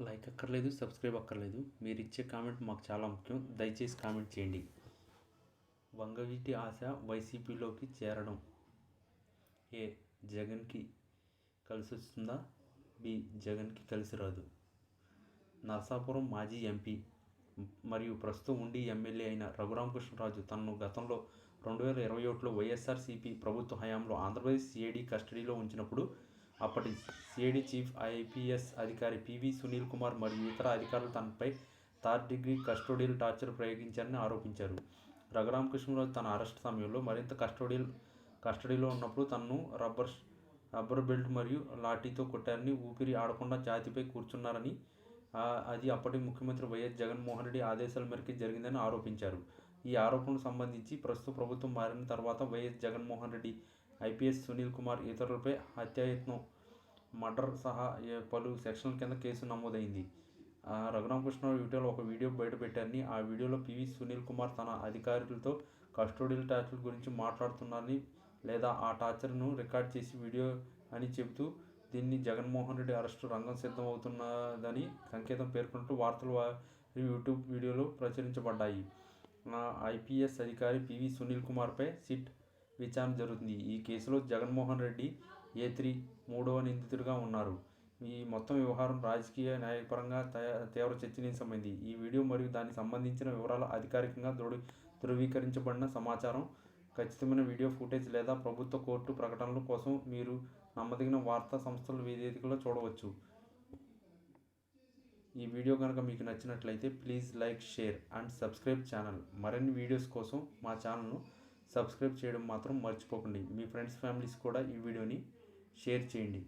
Like అక్కర్లేదు subscribe అక్కర్లేదు. మీరు ఇచ్చే కామెంట్ మాకు చాలా ముఖ్యం. దయచేసి కామెంట్ చేయండి. వంగవీటి ఆశ వైసీపీలోకి చేరడం. ఏ జగన్కి కలిసి వస్తుందా? బి జగన్కి కలిసి రాదు. నరసాపురం మాజీ ఎంపీ మరియు ప్రస్తుతం ఉండి ఎమ్మెల్యే అయిన రఘురామకృష్ణరాజు తనను గతంలో రెండు వేల ఇరవై ఒకటిలో వైఎస్ఆర్సీపీ ప్రభుత్వ హయాంలో ఆంధ్రప్రదేశ్ సిఐడి కస్టడీలో ఉంచినప్పుడు అప్పటి సిఐడి చీఫ్ ఐపీఎస్ అధికారి పివి సునీల్ కుమార్ మరియు ఇతర అధికారులు తనపై థర్డ్ డిగ్రీ కస్టోడియల్ టార్చర్ ప్రయోగించారని ఆరోపించారు. రఘురామకృష్ణరాజు తన అరెస్ట్ సమయంలో మరింత కస్టోడియల్ కస్టడీలో ఉన్నప్పుడు తనను రబ్బర్ రబ్బర్ బెల్ట్ మరియు లాఠీతో కొట్టారని ఊపిరి ఆడకుండా ఛాతీపై కూర్చున్నారని అది అప్పటి ముఖ్యమంత్రి వైఎస్ జగన్మోహన్ రెడ్డి ఆదేశాల మేరకు జరిగిందని ఆరోపించారు. ఈ ఆరోపణకు సంబంధించి ప్రస్తుత ప్రభుత్వం మారిన తర్వాత వైఎస్ జగన్మోహన్ రెడ్డి ఐపీఎస్ సునీల్ కుమార్ ఇతరులపై హత్యాయత్నం మర్డర్ సహా పలు సెక్షన్ల కింద కేసు నమోదైంది. ఆ, రఘురామకృష్ణరావు ఇటీవల ఒక వీడియో బయటపెట్టారని ఆ వీడియోలో పివి సునీల్ కుమార్ తన అధికారులతో కస్టోడియల్ టార్చర్ గురించి మాట్లాడుతున్నారని లేదా ఆ టార్చర్ను రికార్డ్ చేసి వీడియో అని చెబుతూ దీన్ని జగన్మోహన్ రెడ్డి అరెస్టు రంగం సిద్ధమవుతున్నదని సంకేతం పేర్కొన్నట్టు వార్తలు వారి యూట్యూబ్ వీడియోలో ప్రచురించబడ్డాయి. ఐపీఎస్ అధికారి పివి సునీల్ కుమార్పై సిట్ విచారణ జరుగుతుంది. ఈ కేసులో జగన్మోహన్ రెడ్డి ఏ త్రీ మూడవ నిందితుడిగా ఉన్నారు. ఈ మొత్తం వ్యవహారం రాజకీయ న్యాయపరంగా తయ- తీవ్ర చర్చనీయమైంది ఈ వీడియో మరియు దానికి సంబంధించిన వివరాలు అధికారికంగా దృఢ ధృవీకరించబడిన సమాచారం ఖచ్చితమైన వీడియో ఫుటేజ్ లేదా ప్రభుత్వ కోర్టు ప్రకటనల కోసం మీరు నమ్మదగిన వార్తా సంస్థల వేదికలో చూడవచ్చు. ఈ వీడియో కనుక మీకు నచ్చినట్లయితే please like share and subscribe channel. మరిన్ని వీడియోస్ కోసం మా ఛానల్ను సబ్స్క్రైబ్ చేయడం మాత్రం మర్చిపోకండి. మీ ఫ్రెండ్స్ ఫ్యామిలీస్ కూడా ఈ వీడియోని షేర్ చేయండి.